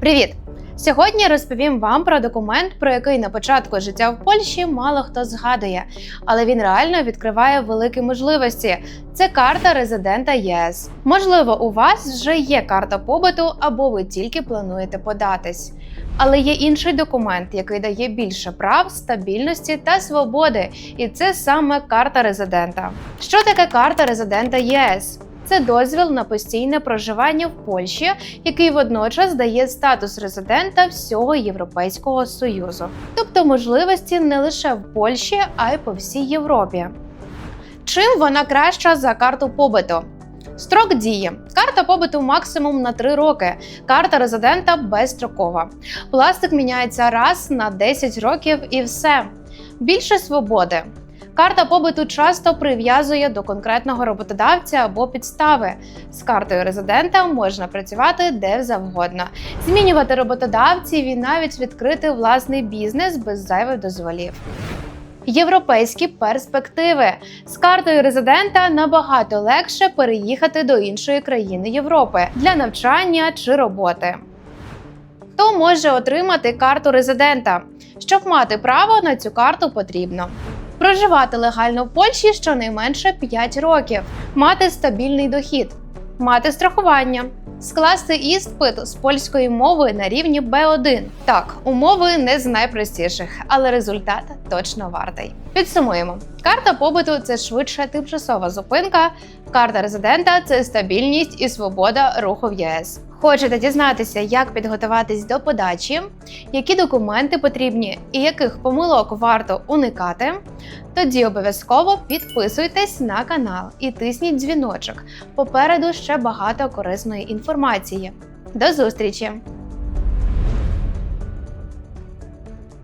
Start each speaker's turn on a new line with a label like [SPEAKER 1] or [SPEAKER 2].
[SPEAKER 1] Привіт! Сьогодні розповім вам про документ, про який на початку життя в Польщі мало хто згадує, але він реально відкриває великі можливості. Це карта резидента ЄС. Можливо, у вас вже є карта побуту, або ви тільки плануєте податись. Але є інший документ, який дає більше прав, стабільності та свободи, і це саме карта резидента. Що таке карта резидента ЄС? Це дозвіл на постійне проживання в Польщі, який водночас дає статус резидента всього Європейського союзу, тобто можливості не лише в Польщі, а й по всій Європі. Чим вона краща за карту побиту? Строк дії. Карта побиту максимум на 3 роки. Карта резидента безстрокова. Пластик міняється раз на 10 років і все. Більше свободи. Карта побиту часто прив'язує до конкретного роботодавця або підстави. З картою резидента можна працювати де завгодно, змінювати роботодавців і навіть відкрити власний бізнес без зайвих дозволів. Європейські перспективи з картою резидента набагато легше переїхати до іншої країни Європи для навчання чи роботи. Хто може отримати карту резидента? Щоб мати право на цю карту, потрібно проживати легально в Польщі щонайменше 5 років, мати стабільний дохід, мати страхування, скласти іспит з польської мови на рівні B1. Так, умови не з найпростіших, але результат точно вартий. Підсумуємо: карта побуту це швидше тимчасова зупинка. Карта резидента це стабільність і свобода руху в ЄС. Хочете дізнатися, як підготуватись до подачі, які документи потрібні і яких помилок варто уникати? Тоді обов'язково підписуйтесь на канал і тисніть дзвіночок. Попереду ще багато корисної інформації. До зустрічі!